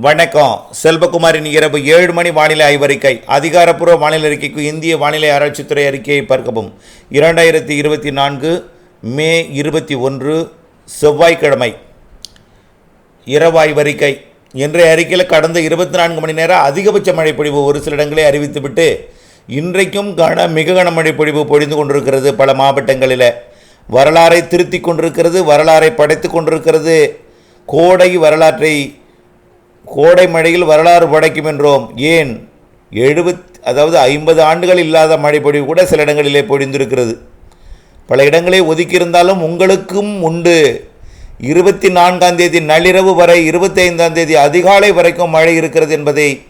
வணக்கம். செல்வகுமாரின் இரவு ஏழு மணி வானிலை ஆய்வறிக்கை. அதிகாரப்பூர்வ வானிலை அறிக்கைக்கு இந்திய வானிலை ஆராய்ச்சித்துறை அறிக்கையை பார்க்கவும். இரண்டாயிரத்தி இருபத்தி நான்கு மே இருபத்தி ஒன்று செவ்வாய்க்கிழமை. இரவு ஆய்வறிக்கை இன்றைய அறிக்கையில் கடந்த இருபத்தி நான்கு மணி நேரம் அதிகபட்ச மழை பொழிவு ஒரு சில இடங்களை அறிவித்துவிட்டு இன்றைக்கும் கன மிக கனமழை பொழிவு பொழிந்து கொண்டிருக்கிறது பல மாவட்டங்களில். வரலாறை திருத்தி கொண்டிருக்கிறது வரலாறை படைத்து கொண்டிருக்கிறது. கோடை வரலாற்றை கோடை மழையில் வரலாறு படைக்கும் என்றோம். ஏன்? எழுபத் அதாவது ஐம்பது ஆண்டுகள் இல்லாத மழை பொழிவு கூட சில இடங்களிலே பொழிந்திருக்கிறது. பல இடங்களை ஒதுக்கியிருந்தாலும் உங்களுக்கும் உண்டு. இருபத்தி நான்காம் தேதி நள்ளிரவு வரை இருபத்தி ஐந்தாம் தேதி அதிகாலை வரைக்கும் மழை இருக்கிறது என்பதை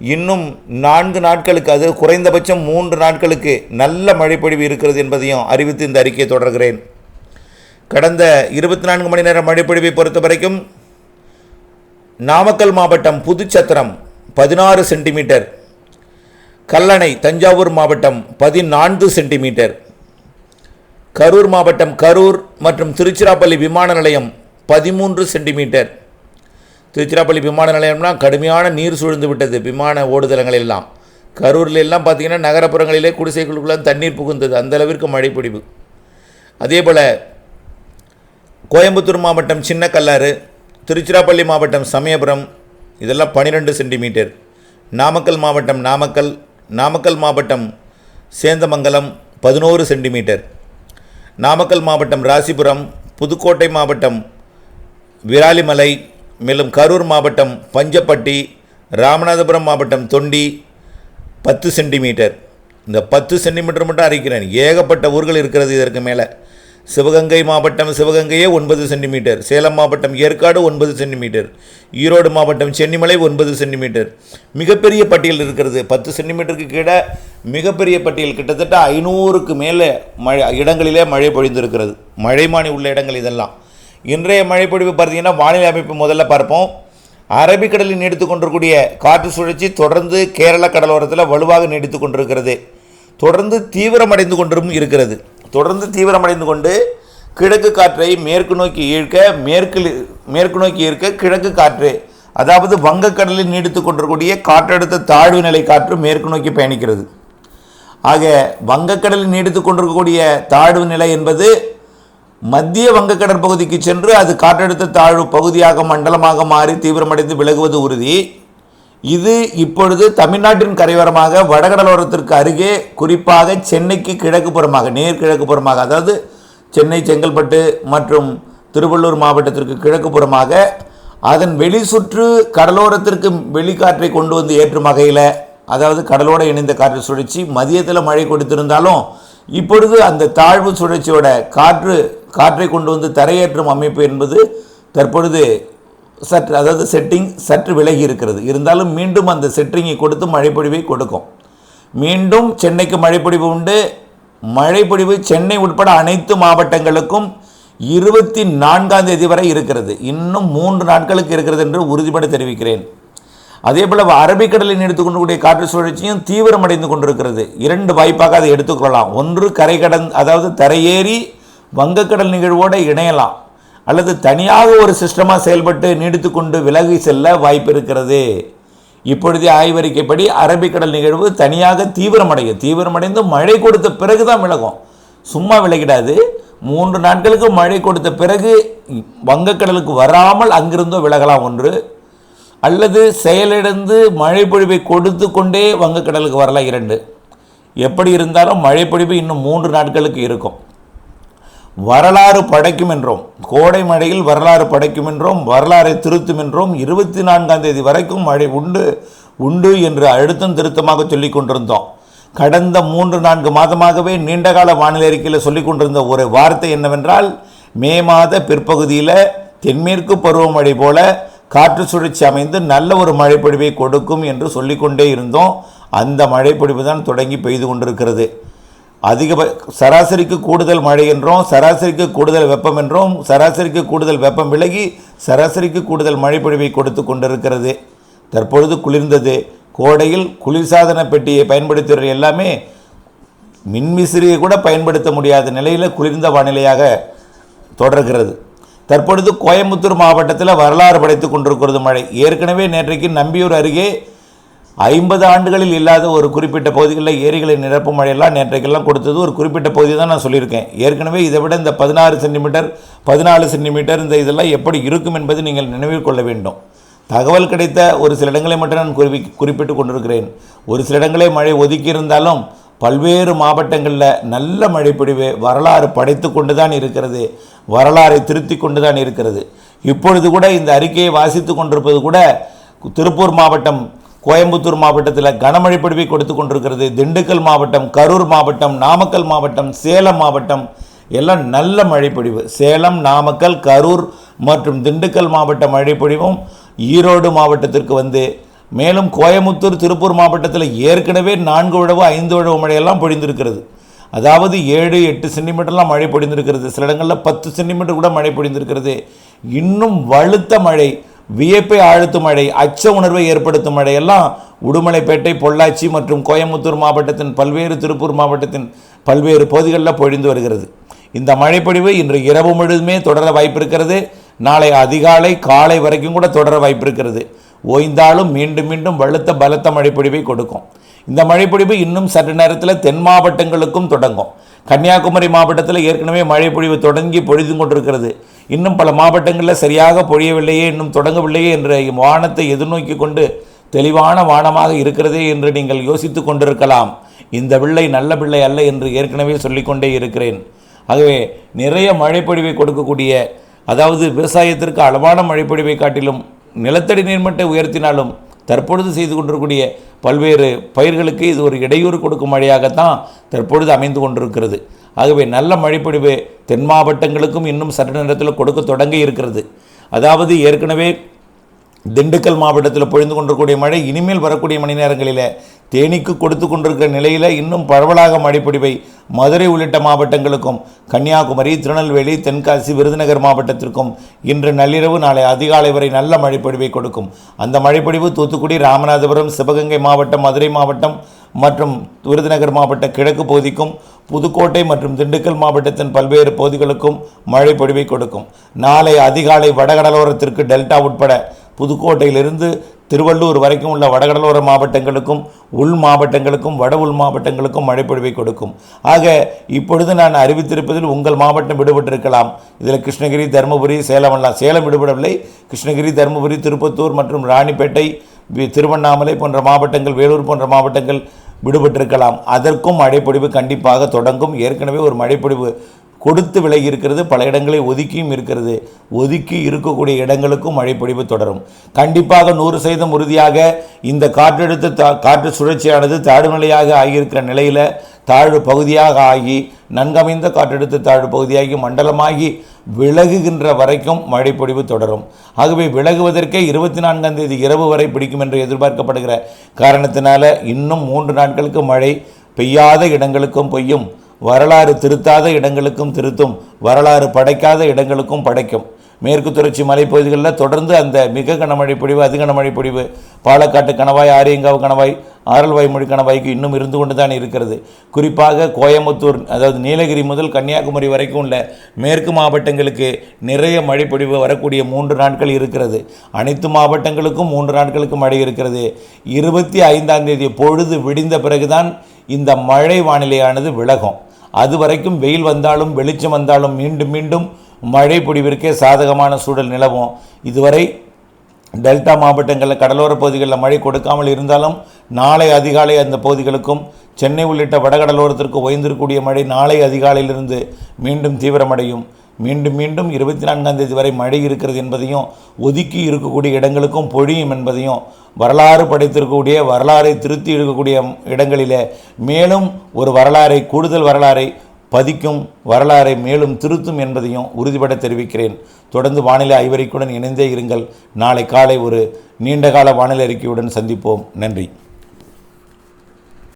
இன்னும் நான்கு நாட்களுக்கு அது குறைந்தபட்சம் மூன்று நாட்களுக்கு நல்ல மழைப்பொழிவு இருக்கிறது என்பதையும் அறிவித்து இந்த அறிக்கையை தொடர்கிறேன். கடந்த இருபத்தி நான்கு மணி நேர மழைப்பொழிவை பொறுத்த வரைக்கும் நாமக்கல் மாவட்டம் புதுச்சத்திரம் பதினாறு சென்டிமீட்டர். கல்லணை தஞ்சாவூர் மாவட்டம் பதினான்கு சென்டிமீட்டர். கரூர் மாவட்டம் கரூர் மற்றும் திருச்சிராப்பள்ளி விமான நிலையம் பதிமூன்று சென்டிமீட்டர். திருச்சிராப்பள்ளி விமான நிலையம்னா கடுமையான நீர் சூழ்ந்து விட்டது விமான ஓடுதளங்கள் எல்லாம் கரூரில் எல்லாம் பார்த்தீங்கன்னா நகரப்புறங்களிலே குடிசைகளுக்குள்ள தண்ணீர் புகுந்தது. அந்த அளவிற்கு மழைப்பொழிவு அதே போல் கோயம்புத்தூர் மாவட்டம் சின்ன கல்லாறு திருச்சிராப்பள்ளி மாவட்டம் சமயபுரம். இதெல்லாம் பன்னிரெண்டு சென்டிமீட்டர். நாமக்கல் மாவட்டம் நாமக்கல் நாமக்கல் மாவட்டம் சேந்தமங்கலம் பதினோரு சென்டிமீட்டர். நாமக்கல் மாவட்டம் ராசிபுரம் புதுக்கோட்டை மாவட்டம் விராலிமலை மேலும் கரூர் மாவட்டம் பஞ்சப்பட்டி ராமநாதபுரம் மாவட்டம் தொண்டி பத்து சென்டிமீட்டர். இந்த பத்து சென்டிமீட்டர் மட்டும் அறிக்கிறேன் ஏகப்பட்ட ஊர்கள் இருக்கிறது இதற்கு மேலே. சிவகங்கை மாவட்டம் சிவகங்கையே ஒன்பது சென்டிமீட்டர். சேலம் மாவட்டம் ஏற்காடு ஒன்பது சென்டிமீட்டர். ஈரோடு மாவட்டம் சென்னிமலை ஒன்பது சென்டிமீட்டர். மிகப்பெரிய பட்டியல் இருக்கிறது. பத்து சென்டிமீட்டருக்கு கீழே மிகப்பெரிய பட்டியல் கிட்டத்தட்ட ஐநூறுக்கு மேலே மழை இடங்களிலே மழை பொழிந்திருக்கிறது. மழைமானி உள்ள இடங்கள் இதெல்லாம். இன்றைய மழைப்பொழிவு பார்த்தீங்கன்னா வானிலை அமைப்பு முதல்ல பார்ப்போம். அரபிக்கடலில் நீடித்து கொண்டிருக்கூடிய காற்று சுழற்சி தொடர்ந்து கேரள கடலோரத்தில் வலுவாக நீடித்து கொண்டிருக்கிறது. தொடர்ந்து தீவிரமடைந்து கொண்டும் இருக்கிறது. தொடர்ந்து தீவிரமடைந்து கொண்டு கிழக்கு காற்றை மேற்கு நோக்கி ஈர்க்க மேற்கில் மேற்கு நோக்கி ஈர்க்க கிழக்கு காற்று அதாவது வங்கக்கடலில் நீடித்து கொண்டிருக்கூடிய காற்றழுத்த தாழ்வு நிலை காற்று மேற்கு நோக்கி பயணிக்கிறது. ஆக வங்கக்கடலில் நீடித்து கொண்டிருக்கக்கூடிய தாழ்வு நிலை என்பது மத்திய வங்கக்கடற்பகுதிக்கு சென்று அது காற்றழுத்த தாழ்வு பகுதியாக மண்டலமாக மாறி தீவிரமடைந்து விலகுவது உறுதி. இது இப்பொழுது தமிழ்நாட்டின் கரையோரமாக வடகடலோரத்திற்கு அருகே குறிப்பாக சென்னைக்கு கிழக்கு புறமாக நேர் கிழக்கு புறமாக அதாவது சென்னை செங்கல்பட்டு மற்றும் திருவள்ளூர் மாவட்டத்திற்கு கிழக்கு புறமாக அதன் வெளிசுற்று கடலோரத்திற்கு வெளிக்காற்றை கொண்டு வந்து ஏற்றும் வகையில் அதாவது கடலோடு இணைந்த காற்று சுழற்சி மதியத்தில் மழை கொடுத்திருந்தாலும் இப்பொழுது அந்த தாழ்வு சுழற்சியோட காற்று காற்றை கொண்டு வந்து தரையேற்றும் அமைப்பு என்பது தற்பொழுது சற்று அதாவது செட்டிங் சற்று விலகி இருக்கிறது. இருந்தாலும் மீண்டும் அந்த செட்டிங்கை கொடுத்து மழைப்பொழிவை கொடுக்கும். மீண்டும் சென்னைக்கு மழைப்பொழிவு உண்டு. மழைப்பொழிவு சென்னை உட்பட அனைத்து மாவட்டங்களுக்கும் இருபத்தி நான்காம் தேதி வரை இருக்கிறது. இன்னும் மூன்று நாட்களுக்கு இருக்கிறது என்று உறுதிபட தெரிவிக்கிறேன். அதே போல் அரபிக்கடலில் எடுத்துக்கொண்டக்கூடிய காற்று சுழற்சியும் தீவிரமடைந்து கொண்டிருக்கிறது. இரண்டு வாய்ப்பாக அதை எடுத்துக்கொள்ளலாம். ஒன்று கரை கடந் அதாவது தரையேறி வங்கக்கடல் நிகழ்வோடு இணையலாம். அல்லது தனியாக ஒரு சிஸ்டமாக செயல்பட்டு நீடித்து கொண்டு விலகி செல்ல வாய்ப்பு இருக்கிறது. இப்பொழுதே ஆய்வறிக்கைப்படி அரபிக்கடல் நிகழ்வு தனியாக தீவிரமடையும். தீவிரமடைந்து மழை கொடுத்த பிறகு தான் விலகும். சும்மா விலகிடாது. மூன்று நாட்களுக்கு மழை கொடுத்த பிறகு வங்கக்கடலுக்கு வராமல் அங்கிருந்தோ விலகலாம் ஒன்று. அல்லது செயலிழந்து மழை பொழிவை கொடுத்து கொண்டே வங்கக்கடலுக்கு வரலாம் இரண்டு. எப்படி இருந்தாலும் மழைப்பொழிவு இன்னும் மூன்று நாட்களுக்கு இருக்கும். வரலாறு படைக்கும் என்றோம் கோடை மழையில் வரலாறு படைக்கும் என்றோம் வரலாறை திருத்தும் என்றோம் இருபத்தி நான்காம் தேதி வரைக்கும் மழை உண்டு உண்டு என்று அழுத்தம் திருத்தமாக சொல்லிக் கொண்டிருந்தோம். கடந்த மூன்று நான்கு மாதமாகவே நீண்டகால வானிலை அறிக்கையில் சொல்லிக் கொண்டிருந்த ஒரு வார்த்தை என்னவென்றால் மே மாத பிற்பகுதியில் தென்மேற்கு பருவமழை போல காற்று சுழற்சி அமைந்து நல்ல ஒரு மழைப்பொழிவை கொடுக்கும் என்று சொல்லிக்கொண்டே இருந்தோம். அந்த மழைப்பொழிவு தான் தொடங்கி பெய்து கொண்டிருக்கிறது. அதிக சராசரிக்கு கூடுதல் மழை என்றும் சராசரிக்கு கூடுதல் வெப்பம் என்றும் சராசரிக்கு கூடுதல் வெப்பம் விலகி சராசரிக்கு கூடுதல் மழைப்பொழிவை கொடுத்து கொண்டிருக்கிறது. தற்பொழுது குளிர்ந்தது. கோடையில் குளிர்சாதன பெட்டியை பயன்படுத்துகிற எல்லாமே மின்விசிறியை கூட பயன்படுத்த முடியாத நிலையில் குளிர்ந்த வானிலையாக தொடர்கிறது. தற்பொழுது கோயம்புத்தூர் மாவட்டத்தில் வரலாறு படைத்துக் கொண்டிருக்கிறது மழை. ஏற்கனவே நேற்றைக்கு நம்பியூர் அருகே ஐம்பது ஆண்டுகளில் இல்லாத ஒரு குறிப்பிட்ட பகுதிகளில் ஏரிகளை நிரப்பும் மழையெல்லாம் நேற்றைக்கெல்லாம் கொடுத்தது. ஒரு குறிப்பிட்ட பகுதி தான் நான் சொல்லியிருக்கேன். ஏற்கனவே இதை விட இந்த பதினாறு சென்டிமீட்டர் பதினாலு சென்டிமீட்டர் இந்த இதெல்லாம் எப்படி இருக்கும் என்பதை நீங்கள் நினைவில் கொள்ள வேண்டும். தகவல் கிடைத்த ஒரு சில இடங்களை மட்டும் நான் குறிப்பி குறிப்பிட்டு கொண்டிருக்கிறேன். ஒரு சில இடங்களே மழை ஒதுக்கியிருந்தாலும் பல்வேறு மாவட்டங்களில் நல்ல மழை வரலாறு படைத்து கொண்டு தான் இருக்கிறது. வரலாறை திருத்தி கொண்டு தான் இருக்கிறது. இப்பொழுது கூட இந்த அறிக்கையை வாசித்து கொண்டிருப்பது கூட திருப்பூர் மாவட்டம் கோயம்புத்தூர் மாவட்டத்தில் கனமழை பொழிவை கொடுத்து கொண்டிருக்கிறது. திண்டுக்கல் மாவட்டம் கரூர் மாவட்டம் நாமக்கல் மாவட்டம் சேலம் மாவட்டம். எல்லாம் நல்ல மழைப்பொழிவு சேலம் நாமக்கல் கரூர் மற்றும் திண்டுக்கல் மாவட்ட மழைப்பொழிவும் ஈரோடு மாவட்டத்திற்கு வந்து. மேலும் கோயமுத்தூர் திருப்பூர் மாவட்டத்தில் ஏற்கனவே நான்கு உழவு ஐந்து உழவு மழையெல்லாம் பொழிந்திருக்கிறது. அதாவது ஏழு எட்டு சென்டிமீட்டர்லாம் மழை பொழிந்திருக்கிறது. சில இடங்களில் பத்து சென்டிமீட்டர் கூட மழை பொழிந்திருக்கிறது. இன்னும் வலுத்த மழை. வியப்பை ஆழ்த்தும் மழை அச்ச உணர்வை ஏற்படுத்தும் மழையெல்லாம் உடுமலைப்பேட்டை பொள்ளாச்சி மற்றும் கோயம்புத்தூர் மாவட்டத்தின் பல்வேறு திருப்பூர் மாவட்டத்தின் பல்வேறு பகுதிகளில் பொழிந்து வருகிறது. இந்த மழைப்பொழிவு இன்று இரவு முழுதுமே தொடர வாய்ப்பு இருக்கிறது நாளை அதிகாலை காலை வரைக்கும் கூட தொடர வாய்ப்பு இருக்கிறது ஓய்ந்தாலும் மீண்டும் மீண்டும் வலுத்த பலத்த மழைப்பொழிவை கொடுக்கும். இந்த மழைப்பொழிவு இன்னும் சற்று நேரத்தில் தென் மாவட்டங்களுக்கும் தொடங்கும். கன்னியாகுமரி மாவட்டத்தில் ஏற்கனவே மழைப்பொழிவு தொடங்கி பொழிந்து கொண்டிருக்கிறது. இன்னும் பல மாவட்டங்களில் சரியாக பொழியவில்லையே இன்னும் தொடங்கவில்லையே என்ற வானத்தை எதிர்நோக்கி கொண்டு தெளிவான வானமாக இருக்கிறதே என்று நீங்கள் யோசித்து கொண்டிருக்கலாம். இந்த பிள்ளை நல்ல பிள்ளை அல்ல என்று ஏற்கனவே சொல்லிக்கொண்டே இருக்கிறேன். ஆகவே நிறைய மழைப்பொழிவை கொடுக்கக்கூடிய அதாவது விவசாயத்திற்கு அளவான மழைப்பொழிவை காட்டிலும் நிலத்தடி நீர்மட்டை உயர்த்தினாலும் தற்பொழுது செய்து கொண்டிருக்கக்கூடிய பல்வேறு பயிர்களுக்கு இது ஒரு இடையூறு கொடுக்கும் மழையாகத்தான் தற்பொழுது அமைந்து கொண்டிருக்கிறது. ஆகவே நல்ல மழைப்பொழிவு தென் மாவட்டங்களுக்கும் இன்னும் சற்று நேரத்தில் கொடுக்க தொடங்கி இருக்கிறது. அதாவது ஏற்கனவே திண்டுக்கல் மாவட்டத்தில் பொழிந்து கொண்டிருக்கூடிய மழை இனிமேல் வரக்கூடிய மணி நேரங்களில் தேனிக்கு கொடுத்து கொண்டிருக்கிற நிலையில் இன்னும் பரவலாக மழைப்பொடிவை மதுரை உள்ளிட்ட மாவட்டங்களுக்கும் கன்னியாகுமரி திருநெல்வேலி தென்காசி விருதுநகர் மாவட்டத்திற்கும் இன்று நள்ளிரவு நாளை அதிகாலை வரை நல்ல மழைப்பொழிவை கொடுக்கும். அந்த மழைப்பொழிவு தூத்துக்குடி ராமநாதபுரம் சிவகங்கை மாவட்டம் மதுரை மாவட்டம் மற்றும் விருதுநகர் மாவட்ட கிழக்கு பகுதிக்கும் புதுக்கோட்டை மற்றும் திண்டுக்கல் மாவட்டத்தின் பல்வேறு பகுதிகளுக்கும் மழை பொழிவை கொடுக்கும். நாளை அதிகாலை வடகடலோரத்திற்கு டெல்டா உட்பட புதுக்கோட்டையிலிருந்து திருவள்ளூர் வரைக்கும் உள்ள வடகடலோர மாவட்டங்களுக்கும் உள் மாவட்டங்களுக்கும் வட உள் மாவட்டங்களுக்கும் மழைப்பொழிவை கொடுக்கும். ஆக இப்பொழுது நான் அறிவித்திருப்பதில் உங்கள் மாவட்டம் விடுபட்டிருக்கலாம். இதில் கிருஷ்ணகிரி தருமபுரி சேலம் எல்லாம் சேலம் விடுபடவில்லை. கிருஷ்ணகிரி தருமபுரி திருப்பத்தூர் மற்றும் ராணிப்பேட்டை திருவண்ணாமலை போன்ற மாவட்டங்கள் வேலூர் போன்ற மாவட்டங்கள் விடுபட்டிருக்கலாம். அதற்கும் மழைப்பொழிவு கண்டிப்பாக தொடங்கும். ஏற்கனவே ஒரு மழைப்பொழிவு கொடுத்து விலகி இருக்கிறது பல இடங்களை ஒதுக்கியும் இருக்கிறது. ஒதுக்கி இருக்கக்கூடிய இடங்களுக்கும் மழைப்பொழிவு தொடரும். கண்டிப்பாக நூறு சதவீதம் உறுதியாக இந்த காற்றழுத்த தா காற்று சுழற்சியானது தாழ்நிலையாக ஆகியிருக்கிற நிலையில் தாழ்வு பகுதியாக ஆகி நன்கமைந்த காற்றெடுத்து தாழ்வு பகுதியாகி மண்டலமாகி விலகுகின்ற வரைக்கும் மழைப்பொழிவு தொடரும். ஆகவே விலகுவதற்கே இருபத்தி நான்காம் தேதி இரவு வரை பிடிக்கும் என்று எதிர்பார்க்கப்படுகிற காரணத்தினால இன்னும் மூன்று நாட்களுக்கு மழை பெய்யாத இடங்களுக்கும் பெய்யும் வரலாறு திருத்தாத இடங்களுக்கும் திருத்தும் வரலாறு படைக்காத இடங்களுக்கும் படைக்கும். மேற்கு தொடர்ச்சி மலைப்பகுதிகளில் தொடர்ந்து அந்த மிக கனமழை பொழிவு அதிக கனமழை பொழிவு பாலக்காட்டு கணவாய் ஆரியங்காவு கணவாய் ஆரல்வாய்மொழி கணவாய்க்கு இன்னும் இருந்து கொண்டு தான் இருக்கிறது. குறிப்பாக கோயம்புத்தூர் அதாவது நீலகிரி முதல் கன்னியாகுமரி வரைக்கும் உள்ள மேற்கு மாவட்டங்களுக்கு நிறைய மழைப்பொழிவு வரக்கூடிய மூன்று நாட்கள் இருக்கிறது. அனைத்து மாவட்டங்களுக்கும் மூன்று நாட்களுக்கு மழை இருக்கிறது. இருபத்தி ஐந்தாம் தேதி பொழுது விடிந்த பிறகுதான் இந்த மழை வானிலையானது விலகும். அது வரைக்கும் வெயில் வந்தாலும் வெளிச்சம் வந்தாலும் மீண்டும் மீண்டும் மழை பொடிவிற்கே சாதகமான சூழல் நிலவும். இதுவரை டெல்டா மாவட்டங்களில் கடலோர பகுதிகளில் மழை கொடுக்காமல் இருந்தாலும் நாளை அதிகாலை அந்த பகுதிகளுக்கும் சென்னை உள்ளிட்ட வடகடலோரத்திற்கு ஓய்ந்திருக்கக்கூடிய மழை நாளை அதிகாலையிலிருந்து மீண்டும் தீவிரமடையும். மீண்டும் மீண்டும் இருபத்தி நான்காம் தேதி வரை மழை இருக்கிறது என்பதையும் ஒதுக்கி இருக்கக்கூடிய இடங்களுக்கும் பொழியும் என்பதையும் வரலாறு படைத்திருக்கக்கூடிய வரலாறை திருத்தி இருக்கக்கூடிய இடங்களிலே மேலும் ஒரு வரலாறை கூடுதல் வரலாறை பதிக்கும் வரலாறை மேலும் திருத்தும் என்பதையும் உறுதிபட தெரிவிக்கிறேன். தொடர்ந்து வானிலை ஐவரிக்குடன் இணைந்தே இருங்கள். நாளை காலை ஒரு நீண்டகால வானிலை அறிக்கையுடன் சந்திப்போம். நன்றி.